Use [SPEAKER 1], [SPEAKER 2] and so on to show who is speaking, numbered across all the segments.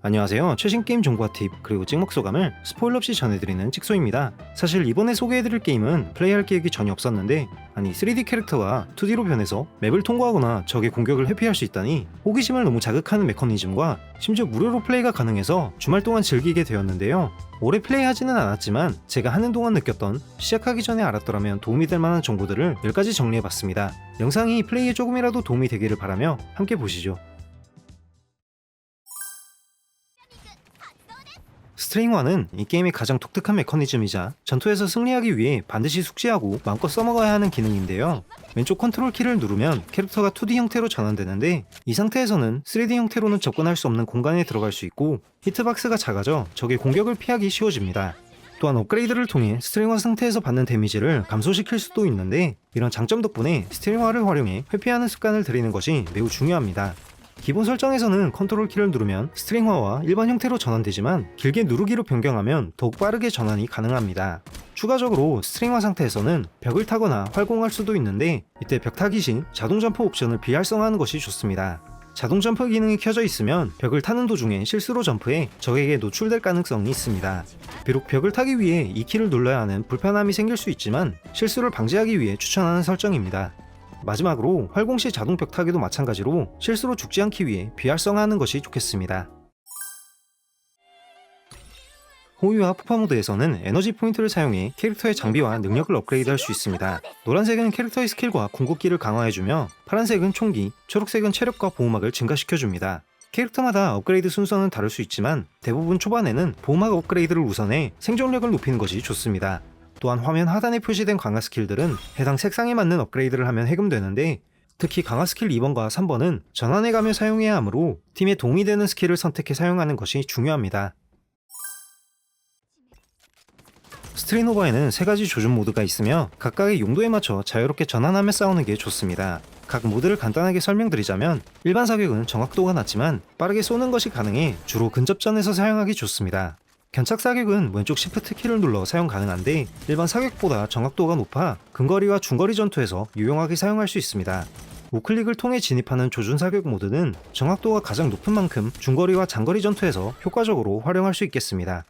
[SPEAKER 1] 안녕하세요. 최신 게임 정보와 팁 그리고 찍먹 소감을 스포일러 없이 전해드리는 찍소입니다. 사실 이번에 소개해드릴 게임은 플레이할 계획이 전혀 없었는데 아니 3D 캐릭터가 2D로 변해서 맵을 통과하거나 적의 공격을 회피할 수 있다니 호기심을 너무 자극하는 메커니즘과 심지어 무료로 플레이가 가능해서 주말 동안 즐기게 되었는데요. 오래 플레이하지는 않았지만 제가 하는 동안 느꼈던 시작하기 전에 알았더라면 도움이 될 만한 정보들을 10가지 정리해봤습니다. 영상이 플레이에 조금이라도 도움이 되기를 바라며 함께 보시죠. 스트링화는 이 게임의 가장 독특한 메커니즘이자 전투에서 승리하기 위해 반드시 숙지하고 마음껏 써먹어야 하는 기능인데요. 왼쪽 컨트롤 키를 누르면 캐릭터가 2D 형태로 전환되는데 이 상태에서는 3D 형태로는 접근할 수 없는 공간에 들어갈 수 있고 히트박스가 작아져 적의 공격을 피하기 쉬워집니다. 또한 업그레이드를 통해 스트링화 상태에서 받는 데미지를 감소시킬 수도 있는데 이런 장점 덕분에 스트링화를 활용해 회피하는 습관을 들이는 것이 매우 중요합니다. 기본 설정에서는 컨트롤 키를 누르면 스트링화와 일반 형태로 전환되지만 길게 누르기로 변경하면 더욱 빠르게 전환이 가능합니다. 추가적으로 스트링화 상태에서는 벽을 타거나 활공할 수도 있는데 이때 벽 타기 시 자동 점프 옵션을 비활성화하는 것이 좋습니다. 자동 점프 기능이 켜져 있으면 벽을 타는 도중에 실수로 점프해 적에게 노출될 가능성이 있습니다. 비록 벽을 타기 위해 이 키를 눌러야 하는 불편함이 생길 수 있지만 실수를 방지하기 위해 추천하는 설정입니다. 마지막으로 활공 시 자동 벽 타기도 마찬가지로 실수로 죽지 않기 위해 비활성화하는 것이 좋겠습니다. 호위와 폭파 모드에서는 에너지 포인트를 사용해 캐릭터의 장비와 능력을 업그레이드할 수 있습니다. 노란색은 캐릭터의 스킬과 궁극기를 강화해주며 파란색은 총기, 초록색은 체력과 보호막을 증가시켜줍니다. 캐릭터마다 업그레이드 순서는 다를 수 있지만 대부분 초반에는 보호막 업그레이드를 우선해 생존력을 높이는 것이 좋습니다. 또한 화면 하단에 표시된 강화 스킬들은 해당 색상에 맞는 업그레이드를 하면 해금되는데 특히 강화 스킬 2번과 3번은 전환해 가며 사용해야 하므로 팀에 도움이 되는 스킬을 선택해 사용하는 것이 중요합니다. 스트리노바에는 세 가지 조준 모드가 있으며 각각의 용도에 맞춰 자유롭게 전환하며 싸우는 게 좋습니다. 각 모드를 간단하게 설명드리자면 일반 사격은 정확도가 낮지만 빠르게 쏘는 것이 가능해 주로 근접전에서 사용하기 좋습니다. 견착 사격은 왼쪽 시프트 키를 눌러 사용 가능한데 일반 사격보다 정확도가 높아 근거리와 중거리 전투에서 유용하게 사용할 수 있습니다. 우클릭을 통해 진입하는 조준 사격 모드는 정확도가 가장 높은 만큼 중거리와 장거리 전투에서 효과적으로 활용할 수 있겠습니다.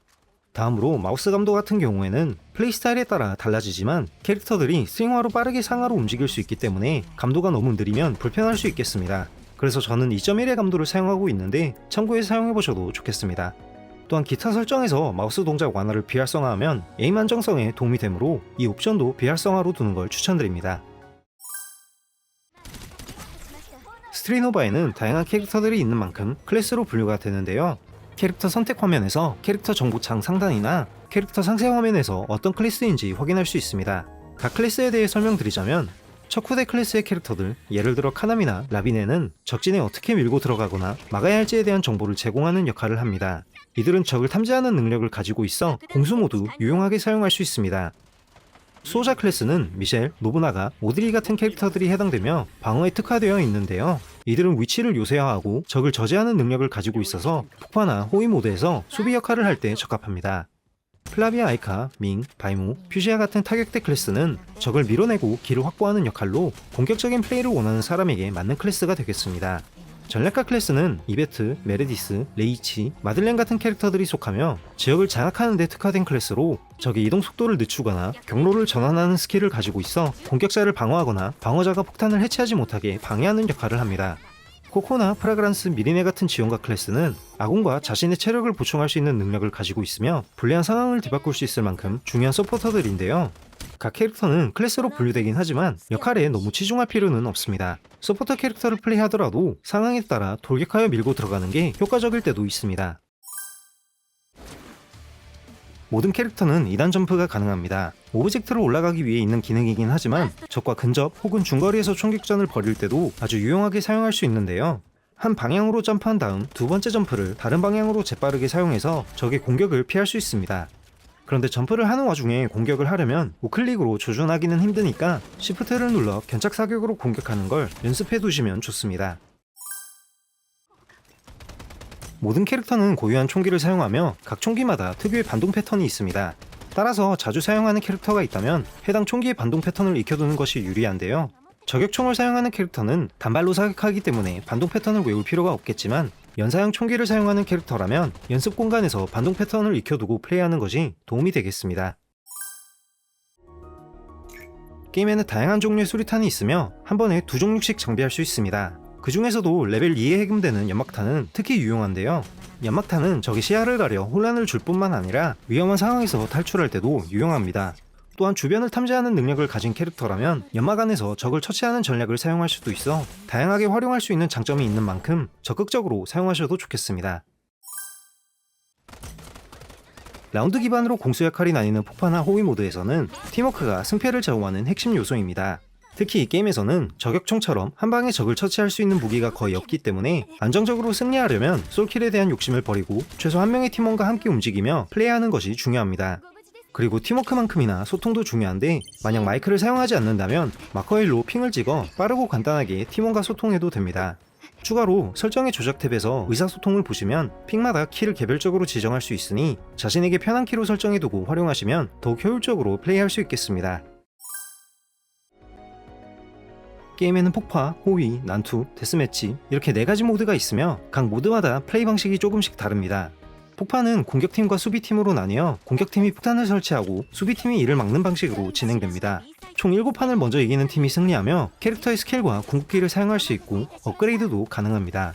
[SPEAKER 1] 다음으로 마우스 감도 같은 경우에는 플레이 스타일에 따라 달라지지만 캐릭터들이 스윙화로 빠르게 상하로 움직일 수 있기 때문에 감도가 너무 느리면 불편할 수 있겠습니다. 그래서 저는 2.1의 감도를 사용하고 있는데 참고해 사용해보셔도 좋겠습니다. 또한 기타 설정에서 마우스 동작 완화를 비활성화하면 에임 안정성에 도움이 되므로 이 옵션도 비활성화로 두는 걸 추천드립니다. 스트리노바에는 다양한 캐릭터들이 있는 만큼 클래스로 분류가 되는데요. 캐릭터 선택 화면에서 캐릭터 정보창 상단이나 캐릭터 상세 화면에서 어떤 클래스인지 확인할 수 있습니다. 각 클래스에 대해 설명드리자면 첫 후대 클래스의 캐릭터들, 예를 들어 카나미나 라비네는 적진에 어떻게 밀고 들어가거나 막아야 할지에 대한 정보를 제공하는 역할을 합니다. 이들은 적을 탐지하는 능력을 가지고 있어 공수 모두 유용하게 사용할 수 있습니다. 수호자 클래스는 미셸, 노브나가, 오드리 같은 캐릭터들이 해당되며 방어에 특화되어 있는데요. 이들은 위치를 요새화하고 적을 저지하는 능력을 가지고 있어서 폭파나 호위 모드에서 수비 역할을 할 때 적합합니다. 플라비아 아이카, 밍, 바이무, 퓨시아 같은 타격대 클래스는 적을 밀어내고 길을 확보하는 역할로 공격적인 플레이를 원하는 사람에게 맞는 클래스가 되겠습니다. 전략가 클래스는 이베트, 메르디스, 레이치, 마들렌 같은 캐릭터들이 속하며 지역을 장악하는 데 특화된 클래스로 적의 이동 속도를 늦추거나 경로를 전환하는 스킬을 가지고 있어 공격자를 방어하거나 방어자가 폭탄을 해체하지 못하게 방해하는 역할을 합니다. 코코나 프라그란스 미리네 같은 지원가 클래스는 아군과 자신의 체력을 보충할 수 있는 능력을 가지고 있으며 불리한 상황을 뒤바꿀 수 있을 만큼 중요한 서포터들인데요. 각 캐릭터는 클래스로 분류되긴 하지만 역할에 너무 치중할 필요는 없습니다. 서포터 캐릭터를 플레이하더라도 상황에 따라 돌격하여 밀고 들어가는 게 효과적일 때도 있습니다. 모든 캐릭터는 2단 점프가 가능합니다. 오브젝트로 올라가기 위해 있는 기능이긴 하지만 적과 근접 혹은 중거리에서 총격전을 벌일 때도 아주 유용하게 사용할 수 있는데요. 한 방향으로 점프한 다음 두 번째 점프를 다른 방향으로 재빠르게 사용해서 적의 공격을 피할 수 있습니다. 그런데 점프를 하는 와중에 공격을 하려면 우클릭으로 조준하기는 힘드니까 Shift를 눌러 견착 사격으로 공격하는 걸 연습해 두시면 좋습니다. 모든 캐릭터는 고유한 총기를 사용하며 각 총기마다 특유의 반동 패턴이 있습니다. 따라서 자주 사용하는 캐릭터가 있다면 해당 총기의 반동 패턴을 익혀두는 것이 유리한데요. 저격총을 사용하는 캐릭터는 단발로 사격하기 때문에 반동 패턴을 외울 필요가 없겠지만 연사형 총기를 사용하는 캐릭터라면 연습 공간에서 반동 패턴을 익혀두고 플레이하는 것이 도움이 되겠습니다. 게임에는 다양한 종류의 수리탄이 있으며 한 번에 두 종류씩 장비할 수 있습니다. 그 중에서도 레벨 2에 해금되는 연막탄은 특히 유용한데요. 연막탄은 적의 시야를 가려 혼란을 줄 뿐만 아니라 위험한 상황에서 탈출할 때도 유용합니다. 또한 주변을 탐지하는 능력을 가진 캐릭터라면 연막 안에서 적을 처치하는 전략을 사용할 수도 있어 다양하게 활용할 수 있는 장점이 있는 만큼 적극적으로 사용하셔도 좋겠습니다. 라운드 기반으로 공수 역할이 나뉘는 폭파나 호위 모드에서는 팀워크가 승패를 좌우하는 핵심 요소입니다. 특히 이 게임에서는 저격총처럼 한 방에 적을 처치할 수 있는 무기가 거의 없기 때문에 안정적으로 승리하려면 솔킬에 대한 욕심을 버리고 최소 한 명의 팀원과 함께 움직이며 플레이하는 것이 중요합니다. 그리고 팀워크만큼이나 소통도 중요한데 만약 마이크를 사용하지 않는다면 마커 힐로 핑을 찍어 빠르고 간단하게 팀원과 소통해도 됩니다. 추가로 설정의 조작 탭에서 의사소통을 보시면 픽마다 키를 개별적으로 지정할 수 있으니 자신에게 편한 키로 설정해두고 활용하시면 더욱 효율적으로 플레이할 수 있겠습니다. 게임에는 폭파, 호위, 난투, 데스매치 이렇게 네 가지 모드가 있으며 각 모드마다 플레이 방식이 조금씩 다릅니다. 폭파는 공격팀과 수비팀으로 나뉘어 공격팀이 폭탄을 설치하고 수비팀이 이를 막는 방식으로 진행됩니다. 총 7판을 먼저 이기는 팀이 승리하며 캐릭터의 스킬과 궁극기를 사용할 수 있고 업그레이드도 가능합니다.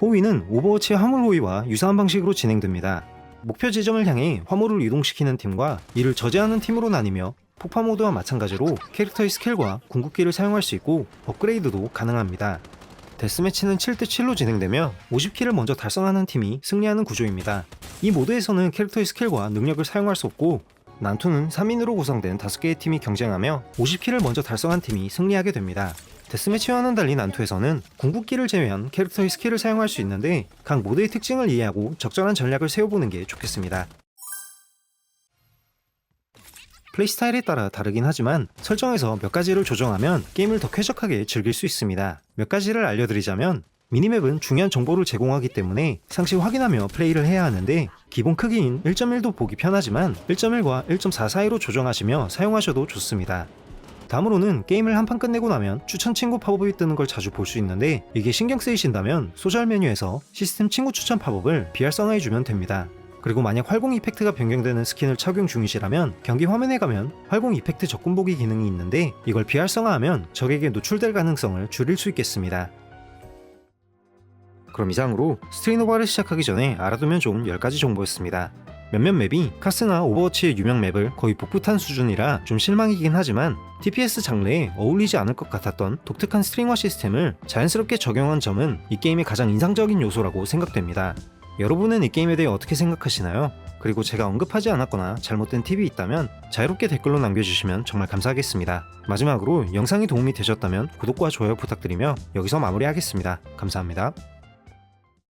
[SPEAKER 1] 호위는 오버워치의 화물 호위와 유사한 방식으로 진행됩니다. 목표 지점을 향해 화물을 이동시키는 팀과 이를 저지하는 팀으로 나뉘며 폭파 모드와 마찬가지로 캐릭터의 스킬과 궁극기를 사용할 수 있고 업그레이드도 가능합니다. 데스매치는 7대7로 진행되며 50킬을 먼저 달성하는 팀이 승리하는 구조입니다. 이 모드에서는 캐릭터의 스킬과 능력을 사용할 수 없고 난투는 3인으로 구성된 5개의 팀이 경쟁하며 50킬을 먼저 달성한 팀이 승리하게 됩니다. 데스매치와는 달리 난투에서는 궁극기를 제외한 캐릭터의 스킬을 사용할 수 있는데 각 모드의 특징을 이해하고 적절한 전략을 세워보는 게 좋겠습니다. 플레이 스타일에 따라 다르긴 하지만 설정에서 몇 가지를 조정하면 게임을 더 쾌적하게 즐길 수 있습니다. 몇 가지를 알려드리자면 미니맵은 중요한 정보를 제공하기 때문에 상시 확인하며 플레이를 해야 하는데 기본 크기인 1.1도 보기 편하지만 1.1과 1.4 사이로 조정하시며 사용하셔도 좋습니다. 다음으로는 게임을 한 판 끝내고 나면 추천 친구 팝업이 뜨는 걸 자주 볼 수 있는데 이게 신경 쓰이신다면 소셜 메뉴에서 시스템 친구 추천 팝업을 비활성화해주면 됩니다. 그리고 만약 활공 이펙트가 변경되는 스킨을 착용 중이시라면 경기 화면에 가면 활공 이펙트 접근 보기 기능이 있는데 이걸 비활성화하면 적에게 노출될 가능성을 줄일 수 있겠습니다. 그럼 이상으로 스트리노바를 시작하기 전에 알아두면 좋은 10가지 정보였습니다. 몇몇 맵이 카스나 오버워치의 유명 맵을 거의 복붙한 수준이라 좀 실망이긴 하지만 TPS 장르에 어울리지 않을 것 같았던 독특한 스트링화 시스템을 자연스럽게 적용한 점은 이 게임의 가장 인상적인 요소라고 생각됩니다. 여러분은 이 게임에 대해 어떻게 생각하시나요? 그리고 제가 언급하지 않았거나 잘못된 팁이 있다면 자유롭게 댓글로 남겨주시면 정말 감사하겠습니다. 마지막으로 영상이 도움이 되셨다면 구독과 좋아요 부탁드리며 여기서 마무리하겠습니다. 감사합니다.